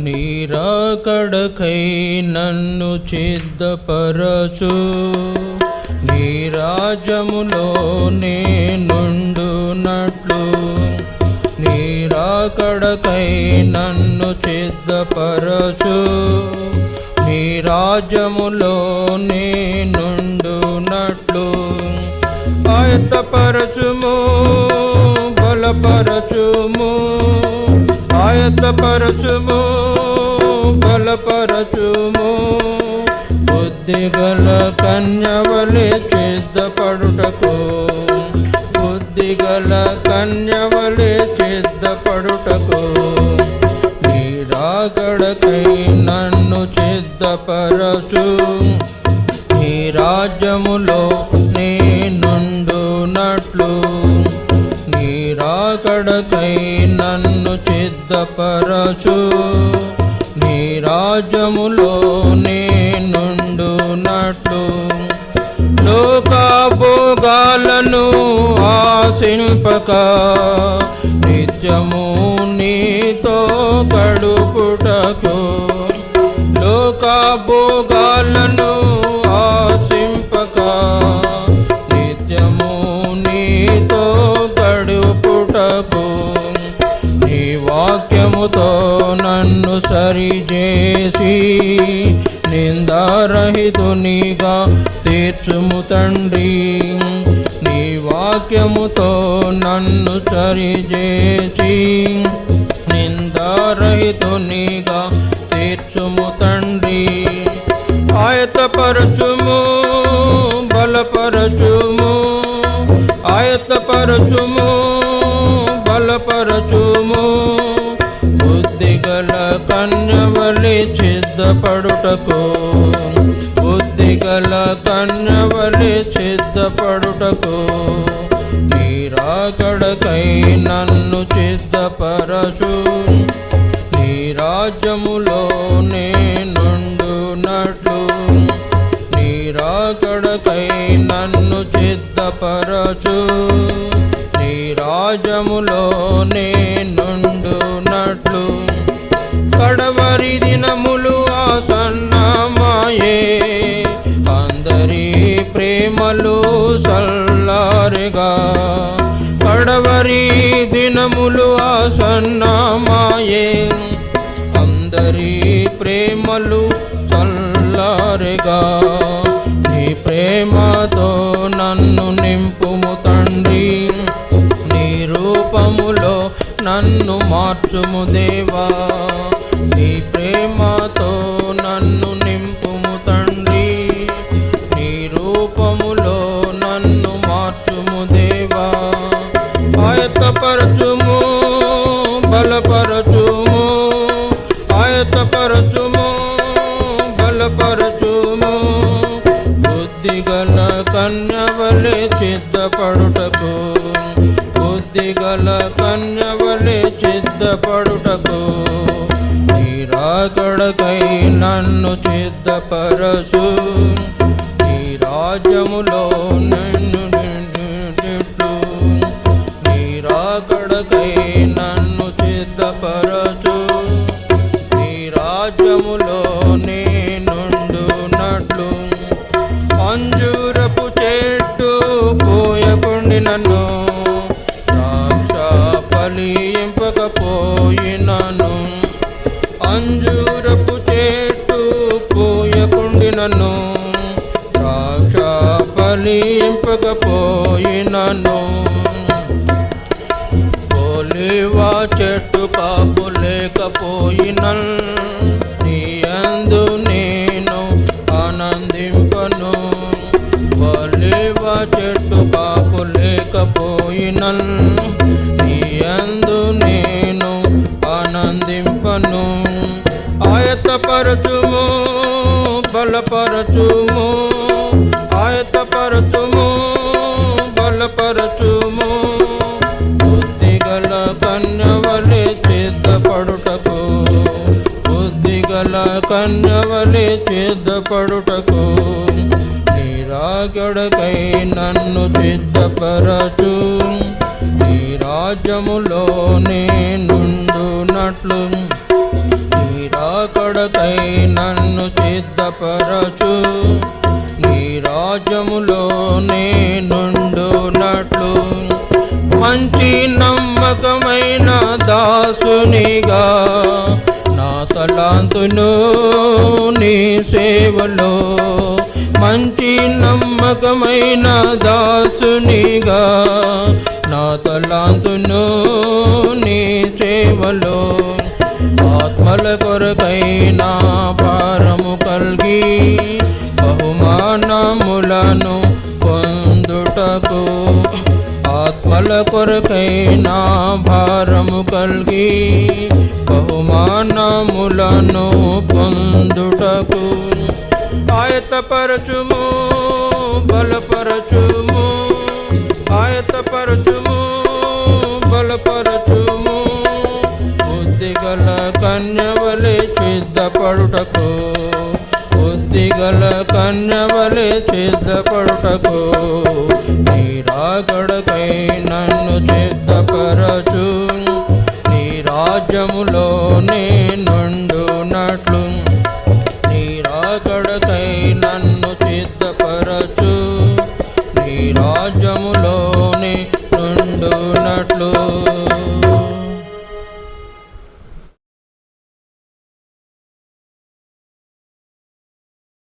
నీరాకడకై నన్ను చిద్దపరచు నీరాజములో నేనుండునట్లు. నీరాకడకై నన్ను చిద్దపరచు నీరాజములో నేనుండునట్లు. ఆయత్తపరచుము బలపరచుము. ఆయత్తపరచుము బలపరచుము. బుద్ధిగల కన్యవలే చేద్దపడుటకు. బుద్ధి గల కన్యవలే చేద్దపడుటకు. నీరాగడకై నన్ను చేద్దపరచు. నీ రాజ్యములో నీ సిద్ధపరచు. నీ రాజ్యములో నేనుండునట్లు లోకాభోగాలను ఆశింపక. నిత్యము సరిచేసి నిందారహితునిగా తీర్చుము తండ్రి. నీ వాక్యముతో నన్ను సరిచేసి నిందారహితునిగా తీర్చుము తండ్రి. ఆయతపరచుము బలపరచుము ఆయతపరచుము బలపరచుము. బుద్ధిగల కన్యవలి సిద్ధపడుటకు? బుద్ధిగల కన్యవలి సిద్ధపడుటకు? నీరాగడకై నన్ను సిద్ధపరచు. నీ రాజ్యములో నేనుండునట్లు. నీరాగడకై నన్ను సిద్ధపరచు. నీ రాజ్యములో నేనుండునట్లు కడవరి దినములు ఆసన్నమాయే అందరి ప్రేమలు సల్లారుగా. కడవరి దినములు ఆసన్నమాయే అందరి ప్రేమలు సల్లారుగా. నీ ప్రేమతో నన్ను నన్ను మార్చుము దేవా. నీ ప్రేమతో నన్ను నింపుము తండ్రి. నీ రూపములో నన్ను మార్చుము దేవా. ఆయతపరచుము బలపరచుము. ఆయతపరచుము బలపరచుము. బుద్ధిగల కన్యవలే సిద్ధపడుటకు. బుద్ధిగల కన్య సిద్ధపడుటకు నీరాగడకై నన్ను సిద్ధపరచు. నీ రాజ్యములో నిన్ను నిండినట్లు నన్ను సిద్ధపరచు. నీ రాజ్యములో నేనుండునట్లు మంజూరపు చెట్టు పోయకుండి నన్ను ఫలింపకపోయినను పోలివా చెట్టు కాపు లేకపోయిన నీ అందు నేను ఆనందింపను. పోలివా చెట్టు కాపు లేకపోయిన నీ అందు నేను ఆనందింపను. ఆయతపరచుము బలపరచుము. బలపరచుము బలపరచుము. బుద్ధిగల కన్యవలి సిద్ధపడుటకు బుద్ధిగల కన్యవలి సిద్ధపడుటకు నీరాగడకై నన్ను సిద్ధపరచు నీ రాజ్యములో నేనుండునట్లు. నీరాకడకై నన్ను సిద్ధపరచు మంచి నమ్మకమైన దాసునిగా నా తలాంతును నీ సేవలో మంచి నమ్మకమైన దాసునిగా నా తలాంతును నీ సేవలో ఆత్మల కొరకైన భారము కలిగి బహుమానములను పొందుటకు కొరకైనా భారము కలిగి బహుమానములను పొందుటకు ఆయతపరచుము బలపరచుము ఆయతపరచుము బలపరచుము బుద్ధిగల కన్యవలే సిద్ధపడుటకు కన్యవలే సిద్ధపడుటకు నీ రాగడకై నన్ను సిద్ధపరచు. నీ రాజ్యములోనే